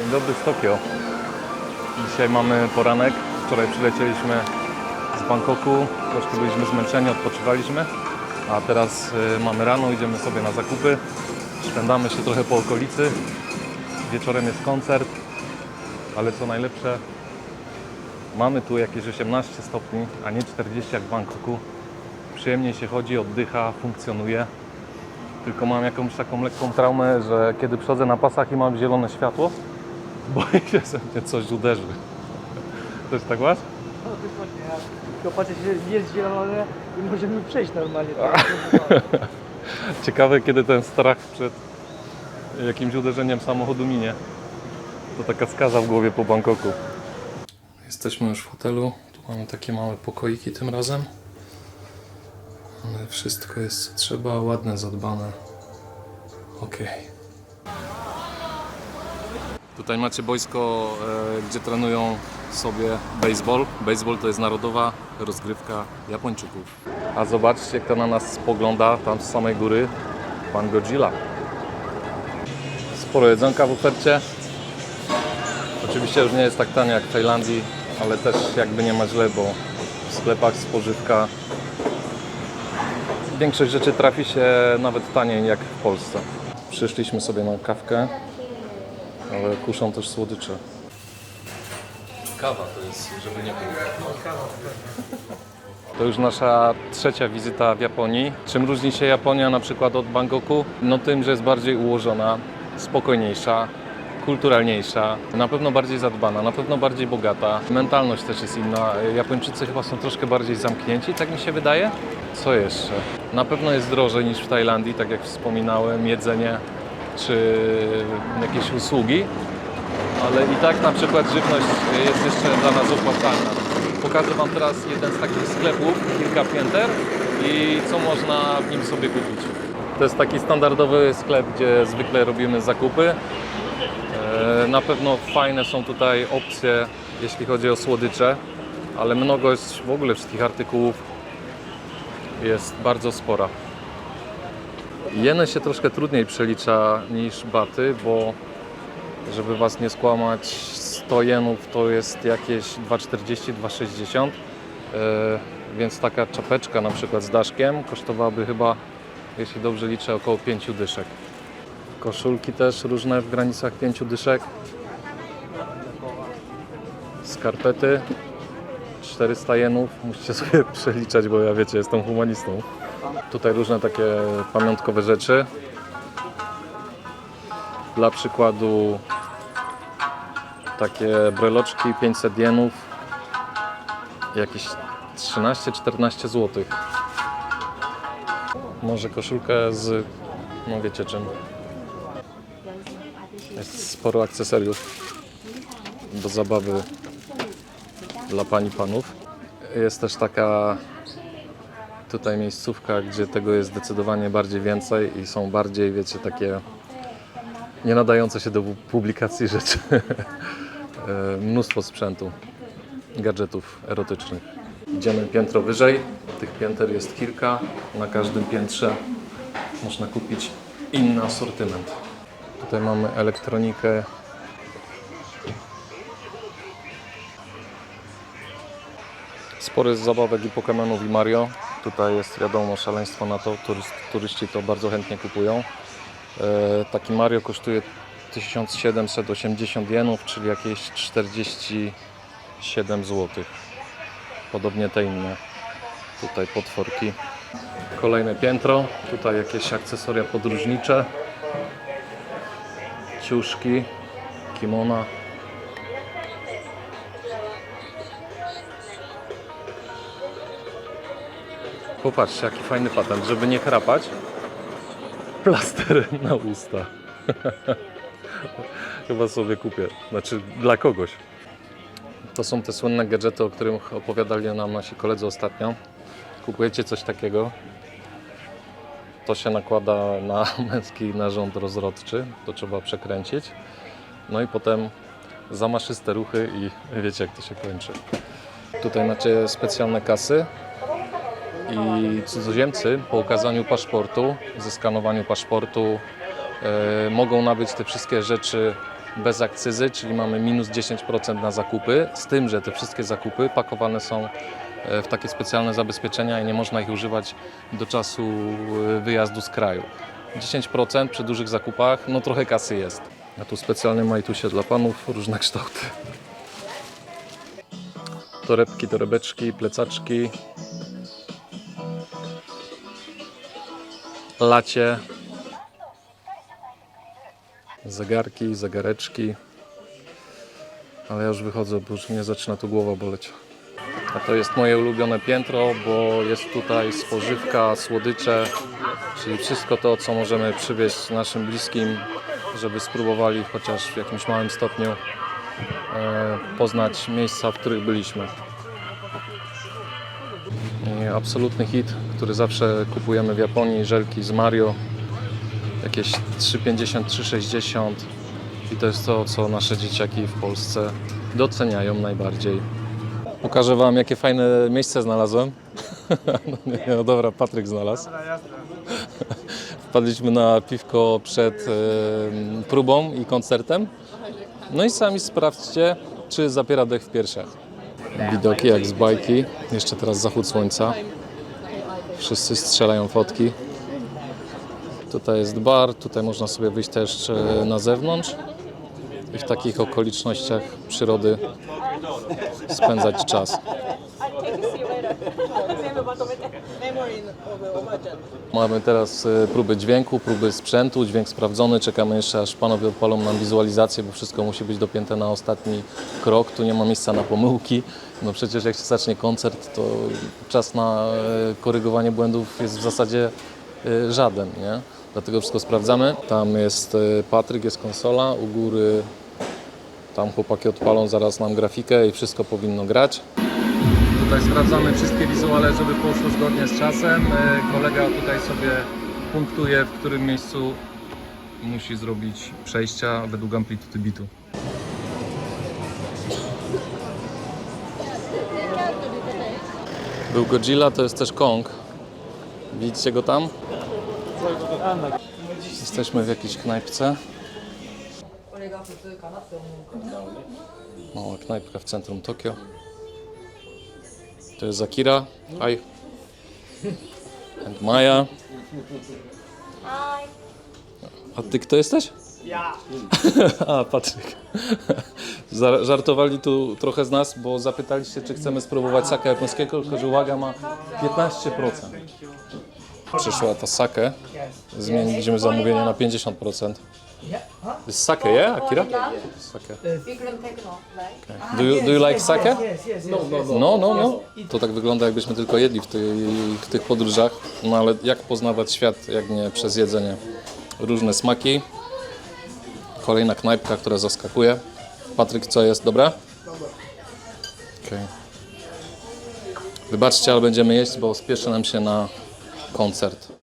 Dzień dobry z Tokio. Dzisiaj mamy poranek. Wczoraj przylecieliśmy z Bangkoku. Troszkę byliśmy zmęczeni, odpoczywaliśmy. A teraz y, mamy rano, idziemy sobie na zakupy. Szpędamy się trochę po okolicy. Wieczorem jest koncert. Ale co najlepsze, mamy tu jakieś 18 stopni, a nie 40 jak w Bangkoku. Przyjemnie się chodzi, oddycha, funkcjonuje. Tylko mam jakąś taką lekką traumę, że kiedy przodzę na pasach i mam zielone światło, boję się, że mnie coś uderzy. Też tak masz? No dokładnie, ja tylko patrzę się, jest zielone i możemy przejść normalnie. Tak? Ciekawe, kiedy ten strach przed jakimś uderzeniem samochodu minie. To taka skaza w głowie po Bangkoku. Jesteśmy już w hotelu. Tu mamy takie małe pokoiki tym razem. Ale wszystko jest co trzeba, ładne, zadbane. Okej. Tutaj macie boisko, e, gdzie trenują sobie baseball. Baseball to jest narodowa rozgrywka Japończyków. A zobaczcie, kto na nas spogląda tam z samej góry. Pan Godzilla. Sporo jedzonka w ofercie. Oczywiście już nie jest tak tanie jak w Tajlandii, ale też jakby nie ma źle, bo w sklepach spożywka większość rzeczy trafi się nawet taniej jak w Polsce. Przyszliśmy sobie na kawkę, ale kuszą też słodycze. Kawa to jest, żeby nie było. To już nasza trzecia wizyta w Japonii. Czym różni się Japonia na przykład od Bangkoku? No tym, że jest bardziej ułożona, spokojniejsza, kulturalniejsza, na pewno bardziej zadbana, na pewno bardziej bogata. Mentalność też jest inna. Japończycy chyba są troszkę bardziej zamknięci, tak mi się wydaje. Co jeszcze? Na pewno jest drożej niż w Tajlandii, tak jak wspominałem, jedzenie czy jakieś usługi, ale i tak na przykład żywność jest jeszcze dla nas opłacalna. Pokażę Wam teraz jeden z takich sklepów, kilka pięter i co można w nim sobie kupić. To jest taki standardowy sklep, gdzie zwykle robimy zakupy. E, Na pewno fajne są tutaj opcje, jeśli chodzi o słodycze, ale mnogość w ogóle wszystkich artykułów jest bardzo spora. Jeny się troszkę trudniej przelicza niż baty, bo żeby Was nie skłamać, 100 jenów to jest jakieś 2,40, 2,60. E, więc taka czapeczka na przykład z daszkiem kosztowałaby chyba, jeśli dobrze liczę, około 5 dyszek. Koszulki też różne w granicach 5 dyszek. Skarpety 400 jenów. Musicie sobie przeliczać, bo ja wiecie, jestem humanistą. Tutaj różne takie pamiątkowe rzeczy. Dla przykładu takie breloczki 500 jenów jakieś 13-14 zł. Może koszulkę z no wiecie czym. Jest sporo akcesoriów do zabawy dla pań i panów. Jest też taka tutaj miejscówka, gdzie tego jest zdecydowanie bardziej więcej i są bardziej, wiecie, takie nie nadające się do publikacji rzeczy. E, Mnóstwo sprzętu, gadżetów erotycznych. Idziemy piętro wyżej. Tych pięter jest kilka. Na każdym piętrze można kupić inny asortyment. Tutaj mamy elektronikę. Spory z zabawek i Pokemonów i Mario. Tutaj jest wiadomo szaleństwo na to. Turyst, turyści to bardzo chętnie kupują. E, taki Mario kosztuje 1780 jenów, czyli jakieś 47 zł. Podobnie te inne. Tutaj potworki. Kolejne piętro. Tutaj jakieś akcesoria podróżnicze. Ciuszki, kimona. Popatrzcie, jaki fajny patent, żeby nie chrapać. Plaster na usta. Chyba sobie kupię. Znaczy dla kogoś. To są te słynne gadżety, o których opowiadali nam nasi koledzy ostatnio. Kupujecie coś takiego. To się nakłada na męski narząd rozrodczy. To trzeba przekręcić. No i potem zamaszyste ruchy i wiecie jak to się kończy. Tutaj macie specjalne kasy i cudzoziemcy po ukazaniu paszportu, zeskanowaniu paszportu e, mogą nabyć te wszystkie rzeczy bez akcyzy, czyli mamy minus 10% na zakupy, z tym, że te wszystkie zakupy pakowane są e, w takie specjalne zabezpieczenia i nie można ich używać do czasu e, wyjazdu z kraju. 10% przy dużych zakupach, no trochę kasy jest. A tu specjalnie majtusie dla panów, różne kształty. Torebki, torebeczki, plecaczki. Lacie. Zegarki, zegareczki. Ale ja już wychodzę, bo już mnie zaczyna tu głowa boleć. A to jest moje ulubione piętro, bo jest tutaj spożywka, słodycze, czyli wszystko to, co możemy przywieźć naszym bliskim, żeby spróbowali chociaż w jakimś małym stopniu e, poznać miejsca, w których byliśmy. Absolutny hit, który zawsze kupujemy w Japonii, żelki z Mario, jakieś 3,50, 3,60 i to jest to, co nasze dzieciaki w Polsce doceniają najbardziej. Pokażę Wam, jakie fajne miejsce znalazłem. No, nie, no dobra, Patryk znalazł. Wpadliśmy na piwko przed próbą i koncertem. No i sami sprawdźcie, czy zapiera dech w piersiach. Widoki jak z bajki. Jeszcze teraz zachód słońca. Wszyscy strzelają fotki. Tutaj jest bar, tutaj można sobie wyjść też e, na zewnątrz i w takich okolicznościach przyrody spędzać czas. Mamy teraz e, próby dźwięku, próby sprzętu, dźwięk sprawdzony. Czekamy jeszcze aż panowie odpalą nam wizualizację, bo wszystko musi być dopięte na ostatni krok. Tu nie ma miejsca na pomyłki. No przecież jak się zacznie koncert, to czas na e, korygowanie błędów jest w zasadzie e, żaden, nie? Dlatego wszystko sprawdzamy. Tam jest e, Patryk, jest konsola, u góry tam chłopaki odpalą zaraz nam grafikę i wszystko powinno grać. Tutaj sprawdzamy wszystkie wizuale, żeby poszło zgodnie z czasem. Kolega tutaj sobie punktuje, w którym miejscu musi zrobić przejścia według amplitudy bitu. Był Godzilla, to jest też Kong. Widzicie go tam? Jesteśmy w jakiejś knajpce. Mała knajpka w centrum Tokio. To jest Zakira. Hi. And Maja. A ty kto jesteś? Ja! A, Patryk. Żartowali tu trochę z nas, bo zapytaliście, czy chcemy spróbować sake japońskiego, tylko że uwaga ma 15%. Przyszła ta sake. Zmieniliśmy zamówienie na 50%. Yeah. Huh? Jest sake, yeah, Akira? Sake. Right? Do you, do you like sake? Yes, yes, yes. No, no, no. To tak wygląda, jakbyśmy tylko jedli w, tej, w tych podróżach. No ale jak poznawać świat, jak nie przez jedzenie? Różne smaki. Kolejna knajpka, która zaskakuje. Patryk, co jest dobre? Okej. Wybaczcie, ale będziemy jeść, bo spieszy nam się na koncert.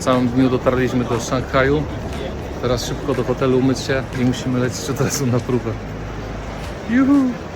Całym dniu dotarliśmy do Szanghaju. Teraz szybko do hotelu umyć się i musimy lecieć od razu na próbę. Juhu!